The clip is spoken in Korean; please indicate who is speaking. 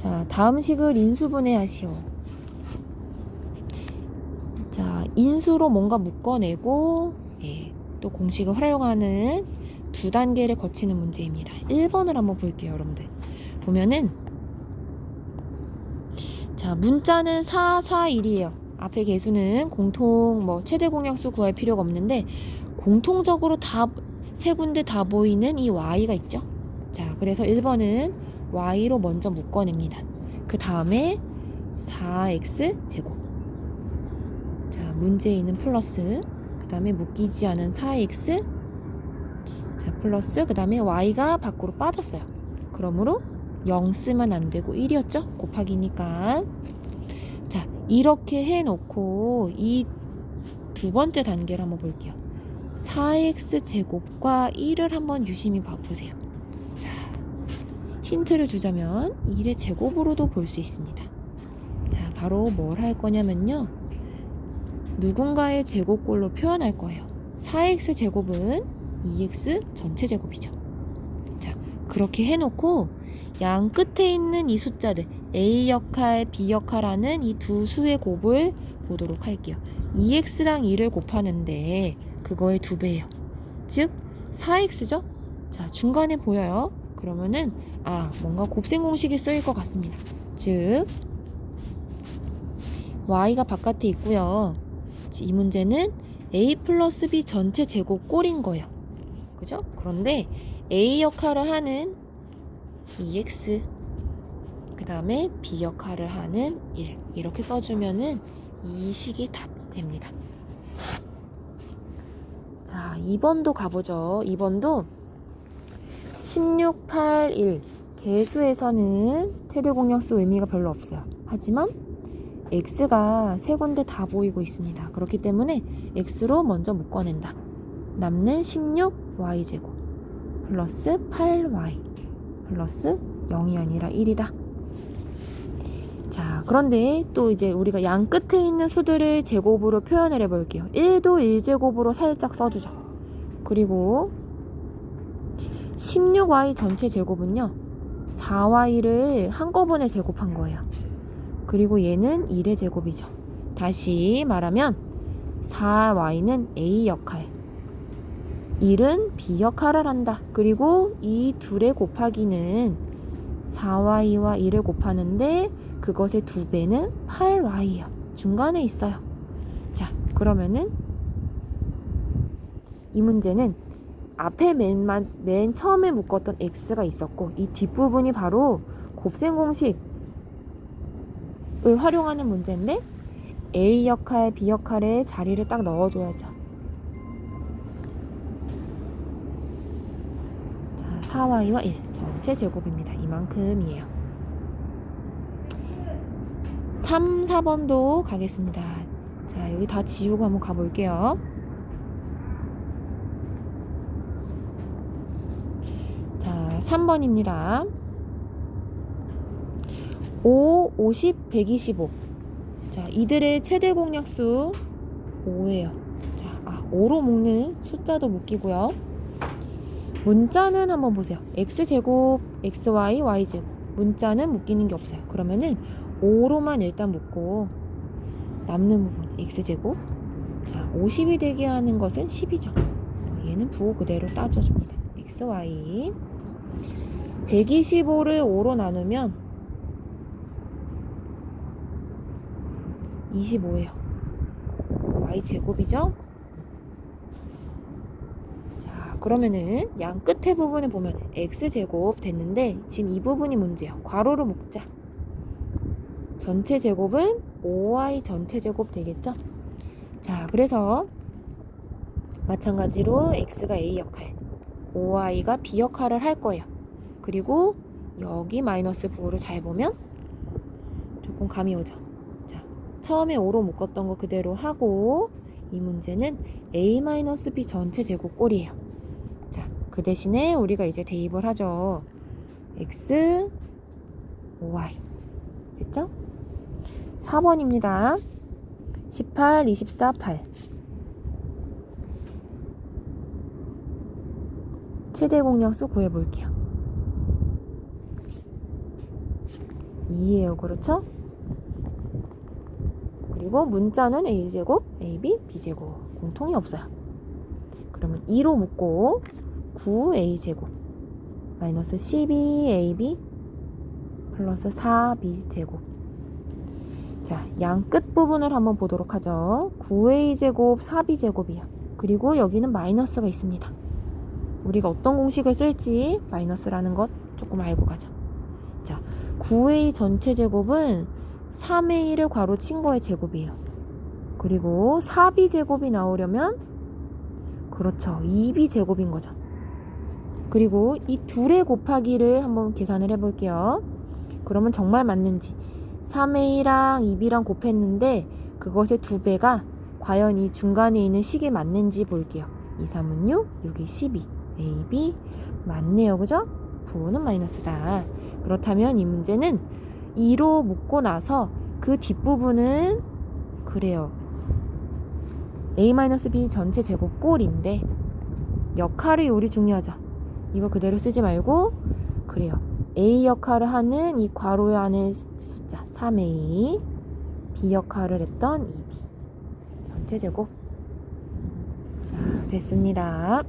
Speaker 1: 자, 다음 식을 인수분해 하시오. 자, 인수로 뭔가 묶어내고, 예, 또 공식을 활용하는 두 단계를 거치는 문제입니다. 1번을 한번 볼게요, 여러분들. 보면은, 자, 문자는 4, 4, 1이에요. 앞에 개수는 공통, 뭐, 최대 공약수 구할 필요가 없는데, 공통적으로 다, 세 군데 다 보이는 이 y가 있죠? 자, 그래서 1번은 y로 먼저 묶어냅니다. 그 다음에 4x 제곱. 자, 문제에 있는 플러스. 그 다음에 묶이지 않은 4x. 자, 플러스. 그 다음에 y가 밖으로 빠졌어요. 그러므로 0 쓰면 안 되고 1이었죠? 곱하기니까. 자, 이렇게 해놓고 이 두 번째 단계를 한번 볼게요. 4x 제곱과 1을 한번 유심히 봐보세요. 자, 힌트를 주자면 1의 제곱으로도 볼 수 있습니다. 자, 바로 뭘 할 거냐면요. 누군가의 제곱꼴로 표현할 거예요. 4x 제곱은 2x 전체 제곱이죠. 자, 그렇게 해놓고 양 끝에 있는 이 숫자들 a 역할, b 역할하는 이 두 수의 곱을 보도록 할게요. 2x랑 2를 곱하는데 그거의 두 배예요. 즉 4x죠? 자, 중간에 보여요. 그러면은 아, 뭔가 곱셈 공식이 쓰일 것 같습니다. 즉 y가 바깥에 있고요. 이 문제는 a 플러스 b 전체 제곱 꼴인 거예요. 그죠? 그런데 a 역할을 하는 2x 그 다음에 b 역할을 하는 1 이렇게 써주면은 이 식이 답 됩니다. 자, 2번도 가보죠. 2번도 16, 8, 1 개수에서는 최대 공약수 의미가 별로 없어요. 하지만 x가 세 군데 다 보이고 있습니다. 그렇기 때문에 x로 먼저 묶어낸다. 남는 16y제곱 플러스 8y 플러스 0이 아니라 1이다. 자, 그런데 또 이제 우리가 양 끝에 있는 수들을 제곱으로 표현을 해볼게요. 1도 1제곱으로 살짝 써주죠. 그리고 16y 전체 제곱은요. 4y를 한꺼번에 제곱한 거예요. 그리고 얘는 1의 제곱이죠. 다시 말하면 4y는 a 역할, 1은 b 역할을 한다. 그리고 이 둘의 곱하기는 4y와 1을 곱하는데 그것의 두 배는 8y예요. 중간에 있어요. 자, 그러면은 이 문제는 앞에 맨, 마- 맨 처음에 묶었던 x가 있었고 이 뒷부분이 바로 곱셈 공식을 활용하는 문제인데 a 역할, b 역할에 자리를 딱 넣어줘야죠. 자, 4y와 1 전체 제곱입니다. 이만큼이에요. 3, 4번도 가겠습니다. 자, 여기 다 지우고 한번 가볼게요. 자, 3번입니다. 5, 50, 125. 자, 이들의 최대 공약수 5예요. 자, 아, 5로 묶는 숫자도 묶이고요. 문자는 한번 보세요. x제곱, xy, y제곱. 문자는 묶이는 게 없어요. 그러면은 5로만 일단 묶고 남는 부분 x제곱. 자, 50이 되게 하는 것은 10이죠. 얘는 부호 그대로 따져줍니다. xy. 125를 5로 나누면 25예요. y 제곱이죠? 자, 그러면은 양 끝에 부분을 보면 x 제곱 됐는데 지금 이 부분이 문제예요. 괄호로 묶자. 전체 제곱은 5y 전체 제곱 되겠죠? 자, 그래서 마찬가지로 x가 a 역할, 5y가 b 역할을 할 거예요. 그리고 여기 마이너스 부호를 잘 보면 조금 감이 오죠. 자, 처음에 5로 묶었던 거 그대로 하고 이 문제는 a-b 전체 제곱 꼴이에요. 자, 그 대신에 우리가 이제 대입을 하죠. x, y. 됐죠? 4번입니다. 18, 24, 8. 최대 공약수 구해볼게요. 2예요. 그렇죠? 그리고 문자는 a제곱, ab, b제곱. 공통이 없어요. 그러면 2로 묶고 9a제곱 마이너스 12ab 플러스 4b제곱 자, 양 끝 부분을 한번 보도록 하죠. 9a제곱, 4b제곱이요. 그리고 여기는 마이너스가 있습니다. 우리가 어떤 공식을 쓸지 마이너스라는 것 조금 알고 가죠. 자, 9a 전체 제곱은 3a를 괄호 친 거의 제곱이에요. 그리고 4b 제곱이 나오려면 그렇죠. 2b 제곱인 거죠. 그리고 이 둘의 곱하기를 한번 계산을 해볼게요. 그러면 정말 맞는지 3a랑 2b랑 곱했는데 그것의 두 배가 과연 이 중간에 있는 식이 맞는지 볼게요. 2, 3은 6, 6이 12. A, b 맞네요. 그죠? 부호는 마이너스다. 그렇다면 이 문제는 2로 묶고 나서 그 뒷부분은 그래요. a-b 전체 제곱 꼴인데 역할이 우리 중요하죠. 이거 그대로 쓰지 말고 그래요. a 역할을 하는 이 괄호 안에 숫자 3a b 역할을 했던 2b 전체 제곱 자 됐습니다.